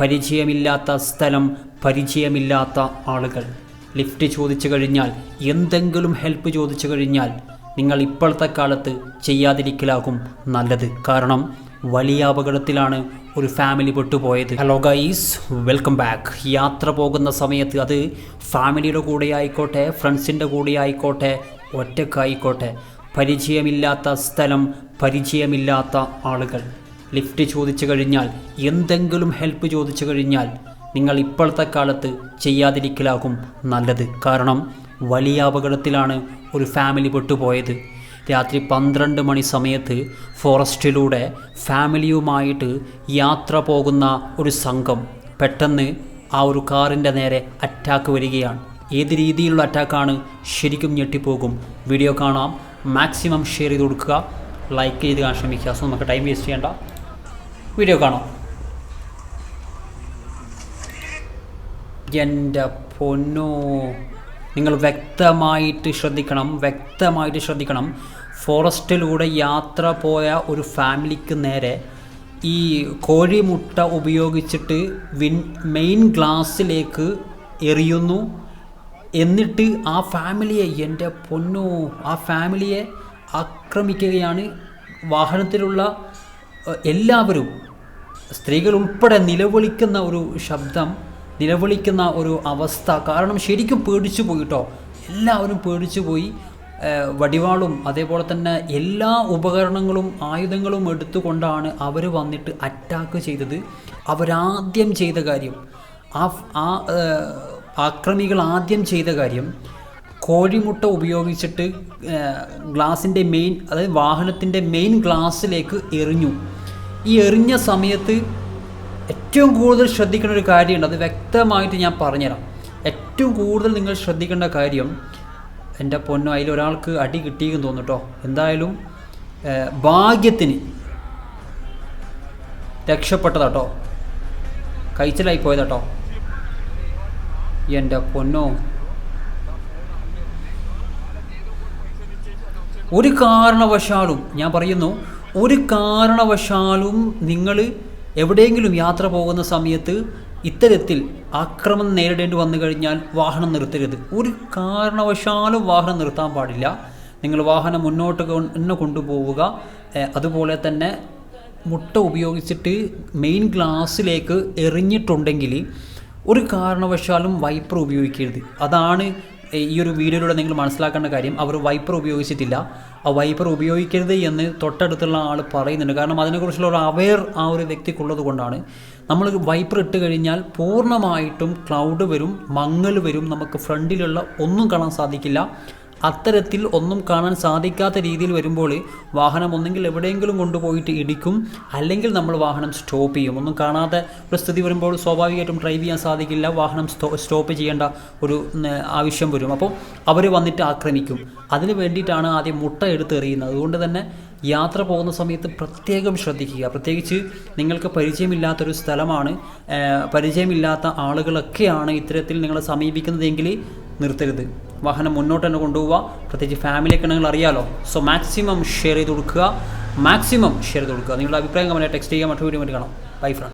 പരിചയമില്ലാത്ത സ്ഥലം പരിചയമില്ലാത്ത ആളുകൾ. ലിഫ്റ്റ് ചോദിച്ചു കഴിഞ്ഞാൽ എന്തെങ്കിലും ഹെൽപ്പ് ചോദിച്ചു കഴിഞ്ഞാൽ നിങ്ങൾ ഇപ്പോഴത്തെ കാലത്ത് ചെയ്യാതിരിക്കലാകും നല്ലത്. കാരണം വലിയ അപകടത്തിലാണ് ഒരു family പെട്ടുപോയത്. Hello guys welcome back. യാത്ര പോകുന്ന സമയത്ത് അത് ഫാമിലിയുടെ കൂടെ ആയിക്കോട്ടെ ഫ്രണ്ട്സിന്റെ കൂടെ ആയിക്കോട്ടെ ഒറ്റക്കായിക്കോട്ടെ. പരിചയമില്ലാത്ത സ്ഥലം പരിചയമില്ലാത്ത ആളുകൾ. ലിഫ്റ്റ് ചോദിച്ചു കഴിഞ്ഞാൽ എന്തെങ്കിലും ഹെൽപ്പ് ചോദിച്ചു കഴിഞ്ഞാൽ നിങ്ങൾ ഇപ്പോഴത്തെ കാലത്ത് ചെയ്യാതിരിക്കലാകും നല്ലത്. കാരണം വലിയ അപകടത്തിലാണ് ഒരു ഫാമിലി പെട്ടുപോയത്. രാത്രി പന്ത്രണ്ട് മണി സമയത്ത് ഫോറസ്റ്റിലൂടെ ഫാമിലിയുമായിട്ട് യാത്ര പോകുന്ന ഒരു സംഘം പെട്ടെന്ന് ആ ഒരു കാറിന്റെ നേരെ അറ്റാക്ക് വരികയാണ്. ഏത് രീതിയിലുള്ള അറ്റാക്കാണ് ശരിക്കും ഞെട്ടിപ്പോകും. വീഡിയോ കാണാം. മാക്സിമം ഷെയർ ചെയ്ത് കൊടുക്കുക. ലൈക്ക് ചെയ്ത് കാണാൻ ശ്രമിക്കുക. സോ നമുക്ക് ടൈം വേസ്റ്റ് ചെയ്യേണ്ട. വീഡിയോ കാണാം. എന്റെ പൊന്നോ നിങ്ങൾ വ്യക്തമായിട്ട് ശ്രദ്ധിക്കണം വ്യക്തമായിട്ട് ശ്രദ്ധിക്കണം. ഫോറസ്റ്റിലൂടെ യാത്ര പോയ ഒരു ഫാമിലിക്ക് നേരെ ഈ കോഴിമുട്ട ഉപയോഗിച്ചിട്ട് വിൻ മെയിൻ ഗ്ലാസ്സിലേക്ക് എറിയുന്നു. എന്നിട്ട് ആ ഫാമിലിയെ എന്റെ പൊന്നോ ആ ഫാമിലിയെ ആക്രമിക്കുകയാണ്. വാഹനത്തിലുള്ള എല്ലാവരും സ്ത്രീകൾ ഉൾപ്പെടെ നിലവിളിക്കുന്ന ഒരു ശബ്ദം നിലവിളിക്കുന്ന ഒരു അവസ്ഥ കാരണം ശരിക്കും പേടിച്ചു പോയിട്ടോ എല്ലാവരും പേടിച്ചു പോയി. വടിവാളും അതേപോലെ തന്നെ എല്ലാ ഉപകരണങ്ങളും ആയുധങ്ങളും എടുത്തുകൊണ്ടാണ് അവർ വന്നിട്ട് അറ്റാക്ക് ചെയ്തത്. അവരാദ്യം ചെയ്ത കാര്യം ആ ആ ആക്രമികൾ ആദ്യം ചെയ്ത കാര്യം കോഴിമുട്ട ഉപയോഗിച്ചിട്ട് ഗ്ലാസിന്റെ മെയിൻ അതായത് വാഹനത്തിന്റെ മെയിൻ ഗ്ലാസ്സിലേക്ക് എറിഞ്ഞു. ഈ എറിഞ്ഞ സമയത്ത് ഏറ്റവും കൂടുതൽ ശ്രദ്ധിക്കേണ്ട ഒരു കാര്യമുണ്ട്. അത് വ്യക്തമായിട്ട് ഞാൻ പറഞ്ഞുതരാം. ഏറ്റവും കൂടുതൽ നിങ്ങൾ ശ്രദ്ധിക്കേണ്ട കാര്യം എന്റെ പൊന്നോ അതിൽ ഒരാൾക്ക് അടി കിട്ടിയെന്ന് തോന്നുന്നു എന്തായാലും ഭാഗ്യത്തിന് രക്ഷപ്പെട്ടതാട്ടോ കഴിച്ചിലായി പോയതാട്ടോ എന്റെ പൊന്നോ. ഒരു കാരണവശാലും ഞാൻ പറയുന്നു ഒരു കാരണവശാലും നിങ്ങൾ എവിടെയെങ്കിലും യാത്ര പോകുന്ന സമയത്ത് ഇത്തരത്തിൽ ആക്രമണം നേരിടേണ്ടി വന്നു കഴിഞ്ഞാൽ വാഹനം നിർത്തരുത്. ഒരു കാരണവശാലും വാഹനം നിർത്താൻ പാടില്ല. നിങ്ങൾ വാഹനം മുന്നോട്ട് തന്നെ കൊണ്ടുപോവുക. അതുപോലെ തന്നെ മുട്ട ഉപയോഗിച്ചിട്ട് മെയിൻ ഗ്ലാസ്സിലേക്ക് എറിഞ്ഞിട്ടുണ്ടെങ്കിൽ ഒരു കാരണവശാലും വൈപ്പർ ഉപയോഗിക്കരുത്. അതാണ് ഈ ഒരു വീഡിയോയിലൂടെ നിങ്ങൾ മനസ്സിലാക്കേണ്ട കാര്യം അവർ വൈപ്പർ ഉപയോഗിച്ചിട്ടില്ല. ആ വൈപ്പർ ഉപയോഗിക്കരുത് എന്ന് തൊട്ടടുത്തുള്ള ആൾ പറയുന്നുണ്ട്. കാരണം അതിനെക്കുറിച്ചുള്ള ഒരു അവെയർ ആ ഒരു വ്യക്തിക്കുള്ളത് കൊണ്ടാണ്. നമ്മൾ വൈപ്പർ ഇട്ട് കഴിഞ്ഞാൽ പൂർണമായിട്ടും ക്ലൗഡ് വരും മങ്ങൽ വരും നമുക്ക് ഫ്രണ്ടിലുള്ള ഒന്നും കാണാൻ സാധിക്കില്ല. അത്തരത്തിൽ ഒന്നും കാണാൻ സാധിക്കാത്ത രീതിയിൽ വരുമ്പോൾ വാഹനം ഒന്നെങ്കിൽ എവിടെയെങ്കിലും കൊണ്ടുപോയിട്ട് ഇടിക്കും അല്ലെങ്കിൽ നമ്മൾ വാഹനം സ്റ്റോപ്പ് ചെയ്യും. ഒന്നും കാണാത്ത ഒരു സ്ഥിതി വരുമ്പോൾ സ്വാഭാവികമായിട്ടും ഡ്രൈവ് ചെയ്യാൻ സാധിക്കില്ല വാഹനം സ്റ്റോപ്പ് ചെയ്യേണ്ട ഒരു ആവശ്യം വരും. അപ്പോൾ അവർ വന്നിട്ട് ആക്രമിക്കും. അതിന് വേണ്ടിയിട്ടാണ് ആദ്യം മുട്ട എടുത്ത് എറിയുന്നത്. അതുകൊണ്ട് തന്നെ യാത്ര പോകുന്ന സമയത്ത് പ്രത്യേകം ശ്രദ്ധിക്കുക. പ്രത്യേകിച്ച് നിങ്ങൾക്ക് പരിചയമില്ലാത്തൊരു സ്ഥലമാണ് പരിചയമില്ലാത്ത ആളുകളൊക്കെയാണ് ഇത്തരത്തിൽ നിങ്ങളെ സമീപിക്കുന്നതെങ്കിൽ നിർത്തരുത്. വാഹനം മുന്നോട്ട് തന്നെ കൊണ്ടുപോവുക. പ്രത്യേകിച്ച് ഫാമിലിയൊക്കെ നിങ്ങൾ അറിയാലോ. സോ മാക്സിമം ഷെയർ ചെയ്ത് കൊടുക്കുക. മാക്സിമം ഷെയർ ചെയ്ത് കൊടുക്കുക. നിങ്ങളുടെ അഭിപ്രായം കമന്റ് ടെക്സ്റ്റ് ചെയ്യാൻ മറ്റൊരു വീഡിയോ കാണാം. By front